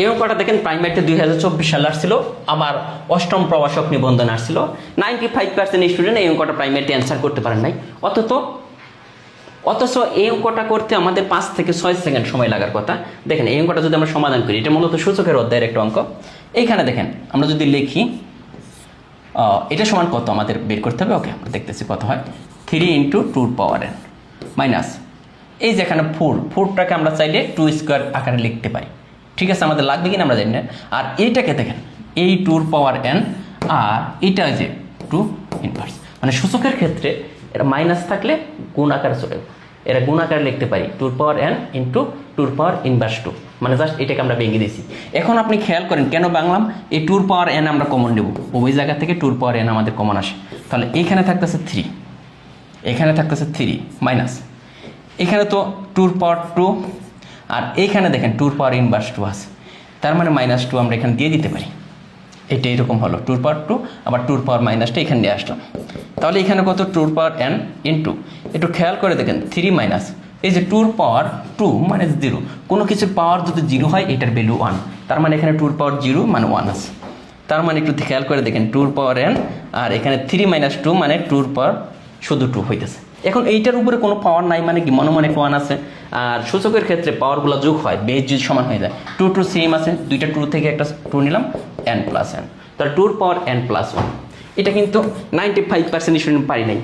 এই অঙ্কটা দেখেন প্রাইমারিতে দুই হাজার চব্বিশ সালে আসছিল, আমার অষ্টম প্রবাসক নিবন্ধন আসছিল। নাইনটি ফাইভ পার্সেন্ট স্টুডেন্ট এই অঙ্কটা প্রাইমারিতে অ্যান্সার করতে পারেন নাই। অথচ অথচ এই অঙ্কটা করতে আমাদের পাঁচ থেকে ছয় সেকেন্ড সময় লাগার কথা। দেখেন এই অঙ্কটা যদি আমরা সমাধান করি, এটা মূলত সূচকের অধ্যায়ের একটা অঙ্ক। এইখানে দেখেন, আমরা যদি লিখি এটা সমান কত আমাদের বের করতে হবে? ওকে, আমরা দেখতেছি কত হয়। থ্রি ইন্টু টুর পাওয়ার এন মাইনাস এই যেখানে ফোর ফোরটাকে আমরা চাইলে টু স্কোয়ার আকারে লিখতে পারি। ঠিক আছে, আমাদের লাগবে কিনা আমরা জানি না। আর এইটাকে দেখেন, এই টুর পাওয়ার এন আর এটা যে টু ইনভার্স। মানে সূচকের ক্ষেত্রে এটা মাইনাস থাকলে গুণ আকারে চলে। এরা গুণ আকারে লিখতে পারি, টুর পাওয়ার এন ইন্টু টুর পাওয়ার ইনভার্স টু মানে জাস্ট এটাকে আমরা ভেঙে দিয়েছি। এখন আপনি খেয়াল করেন, কেন বাংলাম এই টুর পাওয়ার এন আমরা কমন নেব। ওই জায়গা থেকে টুর পাওয়ার এন আমাদের কমন আসে। তাহলে এইখানে থাকতেছে থ্রি এখানে থাকতেছে থ্রি মাইনাস এখানে তো টুর পাওয়ার টু আর এইখানে দেখেন টুর পাওয়ার ইনভার্স টু আছে। তার মানে মাইনাস টু আমরা এখানে দিয়ে দিতে পারি। এটা এরকম হলো টুর পাওয়ার টু আবার টুর পাওয়ার মাইনাসটা এখানে নিয়ে আসলাম। তাহলে এখানে কত? টুর পাওয়ার এন ইন টু একটু খেয়াল করে দেখেন থ্রি মাইনাস এই যে টুর পাওয়ার টু মানে জিরো কোনো কিছুর পাওয়ার যদি জিরো হয়, এটার ভ্যালু ওয়ান তার মানে এখানে টুর পাওয়ার জিরো মানে ওয়ান আছে। তার মানে একটু খেয়াল করে দেখেন টুর পাওয়ার এন আর এখানে থ্রি মাইনাস টু মানে টুর পাওয়ার শুধু টু হইতেছে। এখন এইটার উপরে কোনো পাওয়ার নাই মানে কি? মনে মনে ওয়ান আছে। আর সূচকের ক্ষেত্রে পাওয়ারগুলো যোগ হয় বেজ যদি সমান হয়ে যায়। টু টু সেম আছে, দুইটা টু থেকে একটা টু নিলাম এন প্লাস এন তাহলে টুর পাওয়ার এন প্লাস ওয়ান এটা কিন্তু নাইনটি ফাইভ পার্সেন্ট পারি নাই।